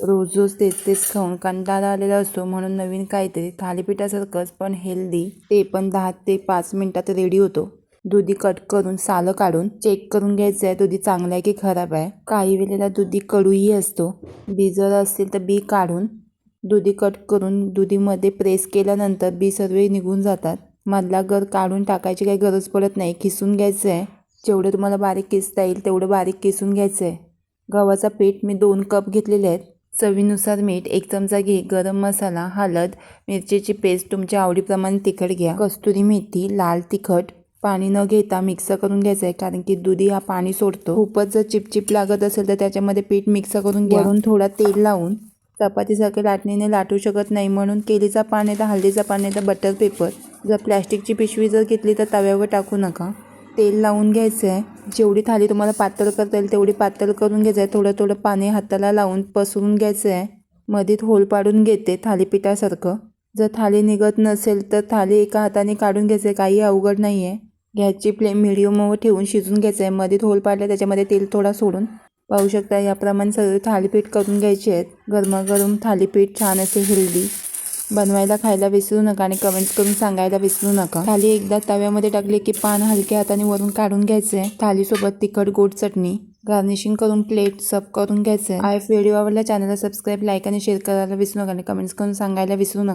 रोज रोज तेच तेच खाऊन कंटाळा आलेला असतो म्हणून नवीन काहीतरी थालीपीठासारखंच पण हेल्दी ते पण दहा ते पाच मिनटात रेडी होतो. दुधी कट करून सालं काढून चेक करून घ्यायचं आहे दुधी चांगलं आहे की खराब आहे? काही वेळेला दुधी कडूही असतो. बी जर असतील तर बी काढून दुधी कट करून दुधीमध्ये प्रेस केल्यानंतर बी सर्व निघून जातात. मधला गर काढून टाकायची काही गरज पडत नाही. किसून घ्यायचं आहे जेवढं तुम्हाला बारीक किसता येईल तेवढं बारीक किसून घ्यायचं आहे गव्हाचा पीठ मी दोन कप घेतलेले आहेत. चवीनुसार मीठ एक चमचा घे गरम मसाला हळद मिरचीची पेस्ट तुमच्या आवडीप्रमाणे तिखट घ्या. कस्तुरी मेथी लाल तिखट पाणी न घेता मिक्स करून घ्यायचं आहे कारण की दुधी हा पाणी सोडतो. खूपच जर चिपचिप लागत असेल तर त्याच्यामध्ये पीठ मिक्स करून घ्यावून थोडा तेल लावून चपातीसारखं लाटणीने लाटू शकत नाही म्हणून केलीचा पान आहे तर हळदीचा पान आहे तर बटर पेपर. जर प्लॅस्टिकची पिशवी जर घेतली तर तव्यावर टाकू नका. तेल लावून घ्यायचं आहे. जेवढी थाली तुम्हाला पातळ करता येईल तेवढी पातळ करून घ्यायचं आहे. थोडं थोडं पाणी हाताला लावून पसरून घ्यायचं आहे. मधीत होल पाडून घेते थालीपीठासारखं. जर थाली निघत नसेल तर थाली एका हाताने काढून घ्यायचं आहे. काही अवघड नाही आहे गॅसची फ्लेम मिडियमवर ठेवून शिजून घ्यायचं आहे. मधीत होल पाडलं त्याच्यामध्ये तेल थोडा सोडून. पाहू शकता याप्रमाणे सगळे थालीपीठ करून घ्यायचे आहेत. गरमागरम थालीपीठ छान असे हेल्दी बनवायला खायला विसरू नका आणि कमेंट्स करून सांगायला विसरू नका. थाली एकदा तव्यामध्ये टाकली की पान हलक्या हाताने वरून काढून घ्यायचे. थालीसोबत तिखट गोड चटणी. गार्निशिंग करून प्लेट सब करून घ्यायचं. आहे आय व्हिडिओ आवडला चॅनलला सबस्क्राईब लाईक आणि शेअर करायला विसरू नका आणि कमेंट्स करून सांगायला विसरू नका.